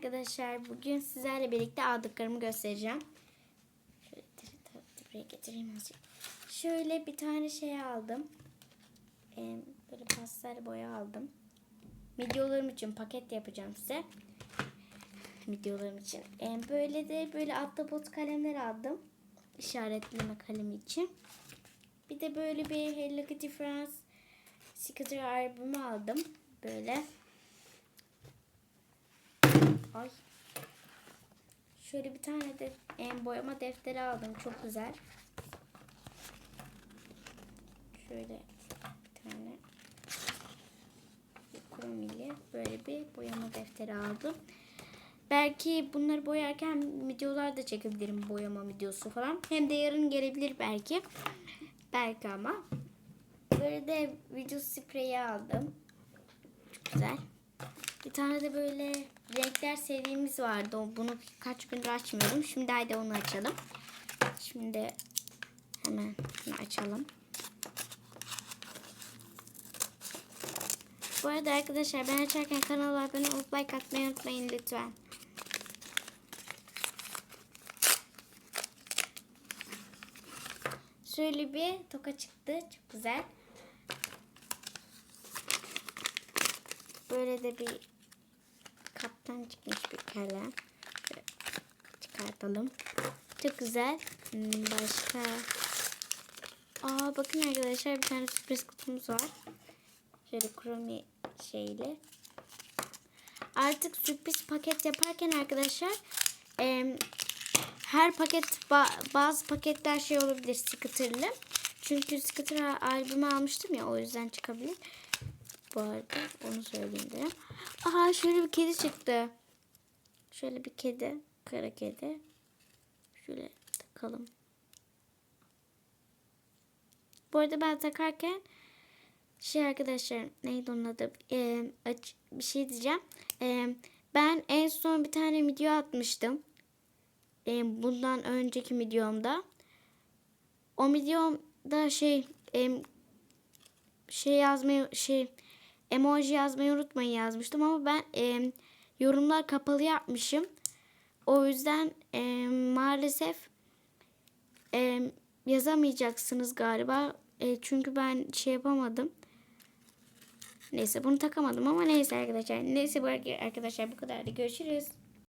arkadaşlar. Bugün sizlerle birlikte aldıklarımı göstereceğim. Şöyle buraya getireyim azıcık. Şöyle bir tane şey aldım. Ee, böyle pastel boya aldım. Videolarım için paket yapacağım size. Videolarım için. Ee, böyle de böyle ahtapot kalemler aldım. İşaretleme kalemi için. Bir de böyle bir Hello Kitty France sticker albümü aldım. Böyle. Ay. Şöyle bir tane de em, boyama defteri aldım. Çok güzel. Şöyle bir tane kromili böyle bir boyama defteri aldım. Belki bunları boyarken videolar da çekebilirim. Boyama videosu falan. Hem de yarın gelebilir belki. Belki ama. Böyle de video spreyi aldım. Çok güzel. Bir tane de böyle renkler serimiz vardı. Bunu kaç gündür açmıyorum. Şimdi haydi onu açalım. Şimdi hemen bunu açalım. Bu arada arkadaşlar ben açarken kanala abone olup like atmayı unutmayın lütfen. Şöyle bir toka çıktı. Çok güzel. Böyle de bir kaptan çıkmış bir. Şöyle çıkartalım. Çok güzel. Hmm, Başka. Aa bakın arkadaşlar bir tane sürpriz kutumuz var. Şöyle kromi şeyli. Artık sürpriz paket yaparken arkadaşlar em, her paket ba- bazı paketler şey olabilir sıkıtırlı. Çünkü sıkıtır albümü almıştım ya o yüzden çıkabilir. Bu arada onu söyleyeyim dedim. Aha şöyle bir kedi çıktı. Şöyle bir kedi. Kara kedi. Şöyle takalım. Bu arada ben takarken şey arkadaşlar neydi onun adı? Ee, aç, bir şey diyeceğim. Ee, ben en son bir tane video atmıştım. Ee, bundan önceki videomda. O videomda şey em, şey yazmayı şey emoji yazmayı unutmayın yazmıştım ama ben em, yorumlar kapalı yapmışım. O yüzden em, maalesef em, yazamayacaksınız galiba. E, çünkü ben şey yapamadım. Neyse bunu takamadım ama neyse arkadaşlar. Neyse bu arkadaşlar bu kadar. Görüşürüz.